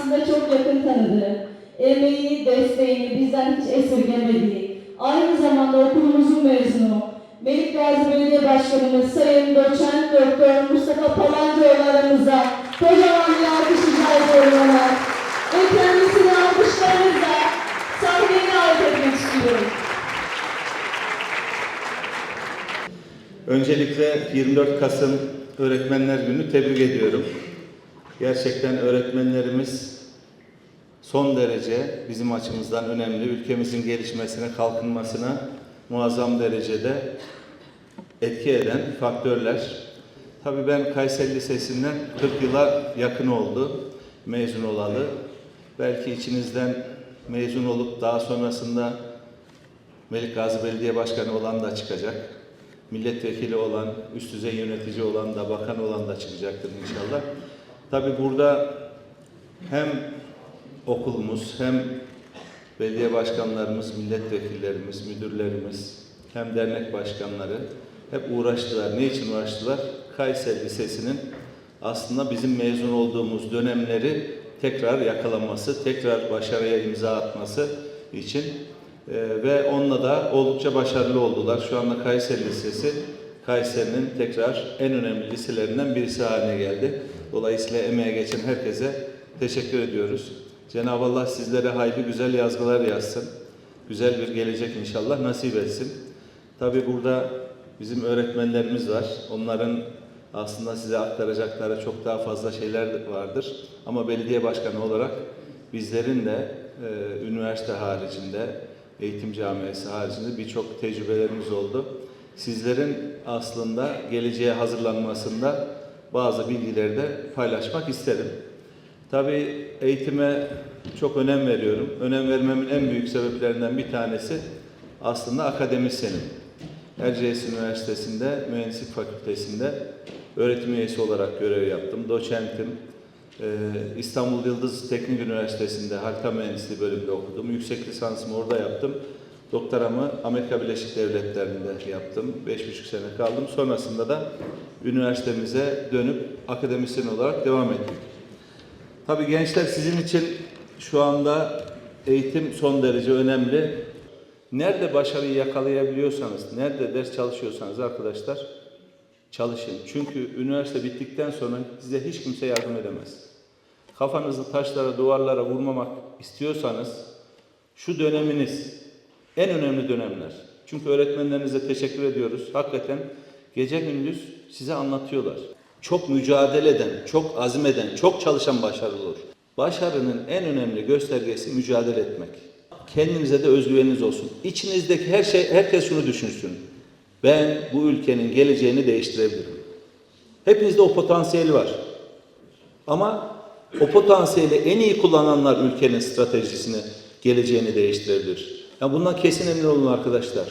aslında çok yakın tanıdığı, emeğini, desteğini bizden hiç esirgemediği, aynı zamanda okulumuzun mezunu, Melik Gazi Belediye Başkanımız Sayın Doçent Doktor Mustafa Palancıoğlu aramıza kocaman bir alkış rica ediyorum ona. Ve kendisini alkışlarınızla sahneye davet etmek istiyorum. Öncelikle 24 Kasım Öğretmenler Günü tebrik ediyorum. Gerçekten öğretmenlerimiz son derece bizim açımızdan önemli. Ülkemizin gelişmesine, kalkınmasına muazzam derecede etki eden faktörler. Tabii ben Kayseri Lisesi'nden 40 yıla yakın oldu mezun olalı. Belki içinizden mezun olup daha sonrasında Melik Gazi Belediye Başkanı olan da çıkacak. Milletvekili olan, üst düzey yönetici olan da, bakan olan da çıkacaktır inşallah. Tabii burada hem okulumuz hem belediye başkanlarımız, milletvekillerimiz, müdürlerimiz, hem dernek başkanları hep uğraştılar. Ne için uğraştılar? Kayseri Lisesi'nin aslında bizim mezun olduğumuz dönemleri tekrar yakalaması, tekrar başarıya imza atması için ee, ve onunla da oldukça başarılı oldular. Şu anda Kayseri Lisesi Kayseri'nin tekrar en önemli liselerinden birisi haline geldi. Dolayısıyla emeğe geçen herkese teşekkür ediyoruz. Cenab-ı Allah sizlere hayırlı güzel yazgılar yazsın. Güzel bir gelecek inşallah nasip etsin. Tabii burada bizim öğretmenlerimiz var. Onların aslında size aktaracakları çok daha fazla şeyler vardır. Ama belediye başkanı olarak bizlerin de e, üniversite haricinde, eğitim camiası haricinde birçok tecrübelerimiz oldu. Sizlerin aslında geleceğe hazırlanmasında bazı bilgileri de paylaşmak isterim. Tabii eğitime çok önem veriyorum. Önem vermemin en büyük sebeplerinden bir tanesi aslında akademisyenim. Erciyes Üniversitesi'nde, Mühendislik Fakültesi'nde öğretim üyesi olarak görev yaptım. Doçentim. Ee, İstanbul Yıldız Teknik Üniversitesi'nde harita mühendisliği bölümünde okudum. Yüksek lisansımı orada yaptım. Doktoramı Amerika Birleşik Devletleri'nde yaptım. Beş buçuk sene kaldım. Sonrasında da üniversitemize dönüp akademisyen olarak devam ettik. Tabii gençler sizin için şu anda eğitim son derece önemli. Nerede başarıyı yakalayabiliyorsanız, nerede ders çalışıyorsanız arkadaşlar çalışın. Çünkü üniversite bittikten sonra size hiç kimse yardım edemez. Kafanızı taşlara, duvarlara vurmamak istiyorsanız şu döneminiz en önemli dönemler. Çünkü öğretmenlerinize teşekkür ediyoruz. Hakikaten gece gündüz size anlatıyorlar. Çok mücadele eden, çok azmeden, çok çalışan başarılı olur. Başarının en önemli göstergesi mücadele etmek. Kendinize de özgüveniniz olsun. İçinizdeki her şey, herkes şunu düşünsün. Ben bu ülkenin geleceğini değiştirebilirim. Hepinizde o potansiyeli var. Ama o potansiyeli en iyi kullananlar ülkenin stratejisini, geleceğini değiştirebilir. Yani bundan kesin emin olun arkadaşlar.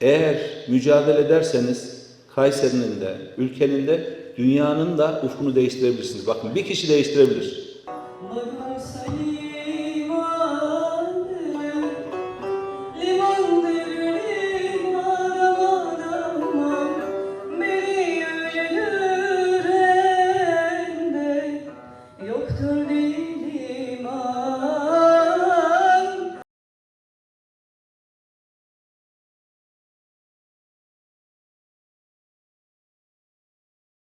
Eğer mücadele ederseniz Kayseri'nin de, ülkenin de, dünyanın da ufkunu değiştirebilirsiniz. Bakın bir kişi değiştirebilir.